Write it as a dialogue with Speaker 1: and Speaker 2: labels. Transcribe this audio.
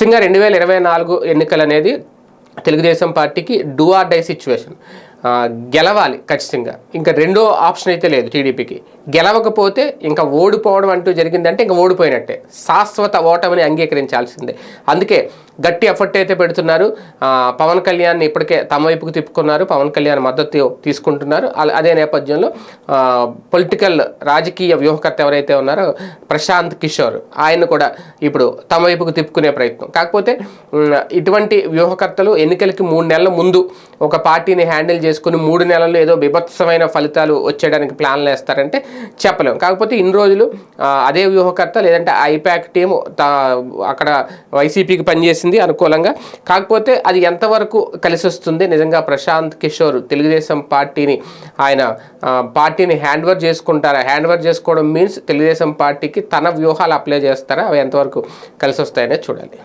Speaker 1: ఖచ్చితంగా రెండు వేల ఇరవై నాలుగు ఎన్నికలు అనేది తెలుగుదేశం పార్టీకి డూ ఆర్ డై సిచ్యువేషన్. గెలవాలి ఖచ్చితంగా. ఇంకా రెండో ఆప్షన్ అయితే లేదు టీడీపీకి. గెలవకపోతే ఇంకా ఓడిపోవడం అంటూ జరిగిందంటే ఇంకా ఓడిపోయినట్టే. శాశ్వత ఓటమిని అంగీకరించాల్సిందే. అందుకే గట్టి ఎఫర్ట్ అయితే పెడుతున్నారు. పవన్ కళ్యాణ్ ఇప్పటికే తమ వైపుకు తిప్పుకున్నారు. పవన్ కళ్యాణ్ మద్దతు తీసుకుంటున్నారు. అదే నేపథ్యంలో పొలిటికల్ రాజకీయ వ్యూహకర్త ఎవరైతే ఉన్నారో ప్రశాంత్ కిషోర్ ఆయన కూడా ఇప్పుడు తమ వైపుకు తిప్పుకునే ప్రయత్నం. కాకపోతే ఇటువంటి వ్యూహకర్తలు ఎన్నికలకి మూడు నెలల ముందు ఒక పార్టీని హ్యాండిల్ చేసి చేసుకుని మూడు నెలల్లో ఏదో బిభత్సమైన ఫలితాలు వచ్చేయడానికి ప్లాన్లు వేస్తారంటే చెప్పలేం. కాకపోతే ఇన్ని రోజులు అదే వ్యూహకర్త లేదంటే ఐపాక్ టీం అక్కడ వైసీపీకి పనిచేసింది అనుకూలంగా. కాకపోతే అది ఎంతవరకు కలిసి వస్తుంది నిజంగా ప్రశాంత్ కిషోర్ తెలుగుదేశం పార్టీని ఆయన పార్టీని హ్యాండ్ ఓవర్ చేసుకుంటారా? హ్యాండ్ ఓవర్ చేసుకోవడం మీన్స్ తెలుగుదేశం పార్టీకి తన వ్యూహాలు అప్లై చేస్తారా? అవి ఎంతవరకు కలిసి వస్తాయనే చూడాలి.